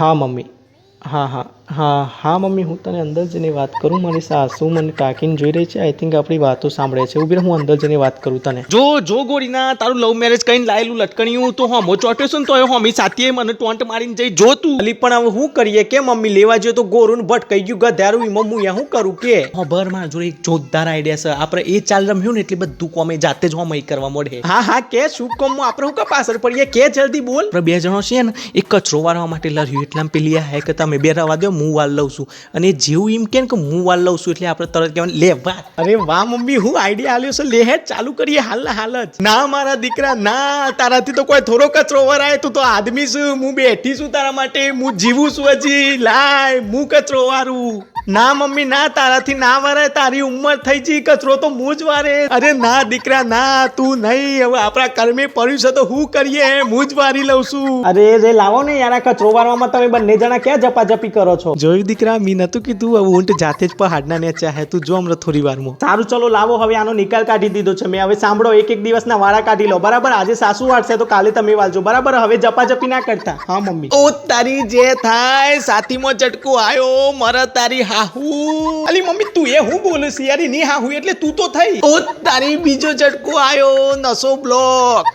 હા મમ્મી હા હા. હા હા મમ્મી હું તને અંદર જઈને વાત કરું. મારી સાસુ મને કાકીને જોઈ રહી છે. આઈ થિંક આપણી વાતો સાંભળે છે. ઊભી હું અંદર જઈને વાત કરું તને. જો જો ગોરીના તારું લવ મેરેજ કરીને લાયેલું લટકણ્યું તો હોમો ચોટ્યો ને તો હોમી સાથીએ મને ટોંટ મારીને જઈ જો તું. અલી પણ હવે શું કરીએ કે મમ્મી લેવા જોઈએ તો ગોરું ભટકાઈ ગયું ગધારું એમાં હું અહીંયા શું કરું કે? ખબર બર મારા જોડે એક જોરદાર આઈડિયા છે. આપણે એ ચાલ રમ્યું ને એટલે બધું કોમે જાતે જ હોમ કરવા મળે. હા હા કે શું કોમ આપણે હું કા પાછળ પડીએ? કે જલ્દી બોલ. બે જણો છે ને એ કચરો વાળવા માટે લર્યું એટલે પેલી હે કે તમે બે રવા દો હું વાલ લઉં છું. અને જેવું એમ કે કે હું વાલ લઉં છું એટલે આપણે તરત કહેવાનું લે વાત અરે વાહ મમ્મી હું આઈડિયા આવ્યો છે. લે હે ચાલુ કરીએ હાલના હાલ જ. ના મારા દીકરા ના તારાથી તો કોઈ થોડો કચરો વરાય. તું તો આદમી છું હું બેઠી છું તારા માટે. હું જીવું છું હજી. લાય હું કચરો વારું. ના મમ્મી ના તારાથી ના વરાય તારી ઉંમર થઈ ગઈ કચરો તો હું જ વારે. અરે ના દીકરા ના તું નહીં. હવે આપણા કર્મે પડ્યું છે તો હું કરીએ? હું જ વારી લઉં છું. અરે રે લાવો ને યાર આ કચરો વારવામાં તમે બંને જણા ક્યાં જપાજપી કરો છો? જોયું દીકરા મી નતું કીધું હવે ઊંટ જાતે જ પહાડના ને ચાહે તું જો હમણાં થોડી વારમાં. સારું ચલો લાવો હવે આનો નિકાલ કાઢી દીધો છે. મેં હવે સાંભળો એક એક દિવસના વાળા કાઢી લો. બરાબર આજે સાસુ વાળશે તો કાલે તમે વાળજો બરાબર હવે જપાજપી ના કરતા. હા મમ્મી. ઓ તારી જે થાય સાથીમાં ચટકો આયો. મર તારી હાહુ. અલી, મમ્મી, તું એ હું બોલું છું? યારની હાહુ, એટલે તું તો થઈ. ઓ, તારી બીજો ઝટકો આયો, નસો બ્લોક